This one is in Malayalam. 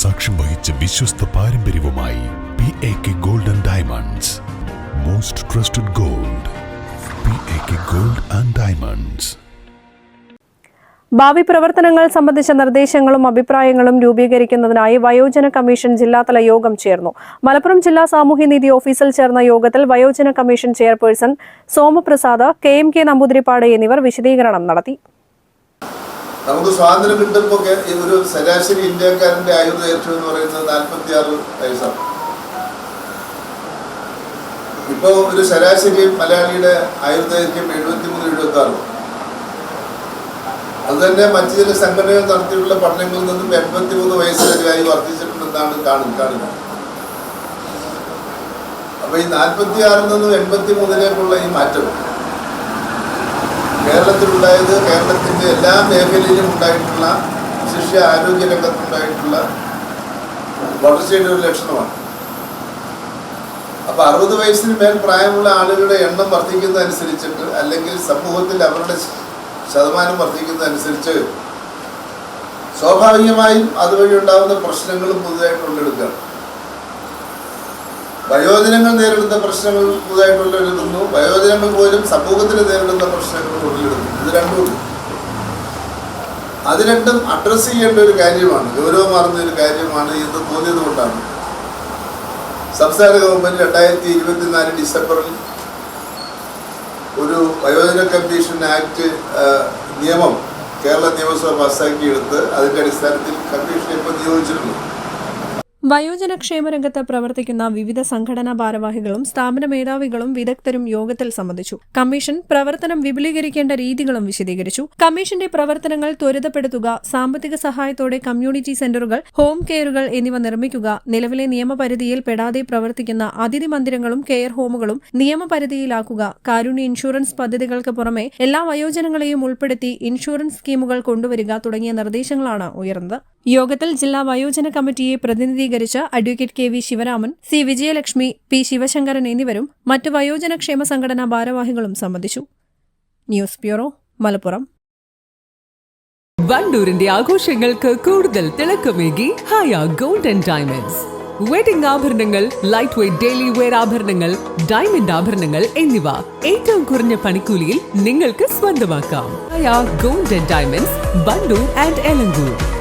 സാക്ഷ്യം വഹിച്ച വിശ്വസ്ത പാരമ്പര്യവുമായി P A K gold and diamonds most trusted gold P A K gold and diamonds ഭാവി പ്രവർത്തനങ്ങൾ സംബന്ധിച്ച നിർദ്ദേശങ്ങളും അഭിപ്രായങ്ങളും രൂപീകരിക്കുന്നതിനായി വയോജന കമ്മീഷൻ ജില്ലാതല യോഗം ചേർന്നു. മലപ്പുറം ജില്ലാ സാമൂഹ്യനീതി ഓഫീസിൽ ചേർന്ന യോഗത്തിൽ വയോജന commission chairperson Somaprasad K M K Namboothiripad എന്നിവർ വിശദീകരണം നടത്തി. നമുക്ക് സ്വാതന്ത്ര്യം കിട്ടുമ്പോൾ ഒരു ശരാശരി ഇന്ത്യക്കാരന്റെ ആയുർദൈർഘ്യം എന്ന് പറയുന്നത് നാൽപ്പത്തി ആറ് വയസ്സാണ്. ഇപ്പോൾ ഒരു ശരാശരി മലയാളിയുടെ ആയുർദൈർഘ്യം എഴുപത്തി മൂന്ന് എഴുപത്തി ആറ് അതുതന്നെ മറ്റു ചില സംഘടനകൾ നടത്തിയിട്ടുള്ള പഠനങ്ങളിൽ നിന്നും എൺപത്തി മൂന്ന് വയസ്സ് വരെയായി വർദ്ധിച്ചിട്ടുണ്ടെന്നാണ് കാണും കാണുന്നത് അപ്പൊ ഈ നാൽപ്പത്തി ആറിൽ നിന്നും എൺപത്തി മൂന്നിലേക്കുള്ള ഈ മാറ്റം കേരളത്തിലുണ്ടായത് കേരളത്തിന്റെ എല്ലാ മേഖലയിലും ഉണ്ടായിട്ടുള്ള ശിഷ്യ ആരോഗ്യ രംഗത്തുണ്ടായിട്ടുള്ള വളർച്ചയുടെ ഒരു ലക്ഷണമാണ്. അപ്പോൾ അറുപത് വയസ്സിന് മേൽ പ്രായമുള്ള ആളുകളുടെ എണ്ണം വർദ്ധിക്കുന്നതനുസരിച്ചിട്ട് അല്ലെങ്കിൽ സമൂഹത്തിൽ അവരുടെ ശതമാനം വർദ്ധിക്കുന്നതനുസരിച്ച് സ്വാഭാവികമായും അതുവഴി ഉണ്ടാകുന്ന പ്രശ്നങ്ങളും പുതുതായിട്ട് ഉള്ളെടുക്കുകയാണ് വയോജനങ്ങൾ നേരിടുന്ന പ്രശ്നങ്ങൾ പുതുതായിട്ട് ഉള്ളെടുക്കുന്നു വയോജനങ്ങൾ പോലും സമൂഹത്തിൽ നേരിടുന്ന പ്രശ്നങ്ങൾ ഉള്ളിടുന്നു ഇത് രണ്ടും അത് രണ്ടും അഡ്രസ്സ് ചെയ്യേണ്ട ഒരു കാര്യമാണ്. ഗൗരവമാർന്ന ഒരു കാര്യമാണ് എന്ന് തോന്നിയത് കൊണ്ടാണ്. സംസ്ഥാന ഗവൺമെന്റ് രണ്ടായിരത്തി ഇരുപത്തിനാല് ഡിസംബറിൽ ഒരു വയോജന കമ്മീഷൻ ആക്ട് നിയമം കേരള നിയമസഭ പാസ്സാക്കിയെടുത്ത് അതിന്റെ അടിസ്ഥാനത്തിൽ കമ്മീഷനെ ഇപ്പോൾ നിയോഗിച്ചിട്ടുണ്ട് വയോജന രംഗത്ത് പ്രവർത്തിക്കുന്ന വിവിധ സംഘടനാ ഭാരവാഹികളും സ്ഥാപന മേധാവികളും വിദഗ്ധരും യോഗത്തിൽ സംബന്ധിച്ചു. കമ്മീഷൻ പ്രവർത്തനം വിപുലീകരിക്കേണ്ട രീതികളും വിശദീകരിച്ചു. കമ്മീഷന്റെ പ്രവർത്തനങ്ങൾ ത്വരിതപ്പെടുത്തുക സാമ്പത്തിക സഹായത്തോടെ കമ്മ്യൂണിറ്റി സെന്ററുകൾ ഹോം കെയറുകൾ എന്നിവ നിർമ്മിക്കുക നിലവിലെ നിയമപരിധിയിൽ പെടാതെ പ്രവർത്തിക്കുന്ന അതിഥി മന്ദിരങ്ങളും കെയർ ഹോമുകളും നിയമപരിധിയിലാക്കുക കാരുണ്യ ഇൻഷുറൻസ് പദ്ധതികൾക്ക് പുറമെ എല്ലാ വയോജനങ്ങളെയും ഉൾപ്പെടുത്തി ഇൻഷുറൻസ് സ്കീമുകൾ കൊണ്ടുവരിക തുടങ്ങിയ നിർദ്ദേശങ്ങളാണ് ഉയർന്നത്. യോഗത്തിൽ ജില്ലാ വയോജന കമ്മിറ്റിയെ പ്രതിനിധീകരിച്ച advocate K V Sivaraman C Vijayalakshmi P Sivasankaran എന്നിവരും മറ്റ് വയോജന ക്ഷേമ സംഘടനാ ഭാരവാഹികളും സംബന്ധിച്ചു. News bureau Malappuram. വണ്ടൂരിന്റെ ആഘോഷങ്ങൾക്ക് കൂടുതൽ തിളക്കമേകി ഹായ ഗോൾഡൻ ഡയമണ്ട്സ്. വെഡിംഗ് ആഭരണങ്ങൾ ലൈറ്റ് വെയ്റ്റ് ഡെയിലി വെയർ ആഭരണങ്ങൾ ഡയമണ്ട് ആഭരണങ്ങൾ എന്നിവ ഏറ്റവും കുറഞ്ഞ പണിക്കൂലിയിൽ നിങ്ങൾക്ക് സ്വന്തമാക്കാം. Haya golden diamonds Wandoor and Elankur.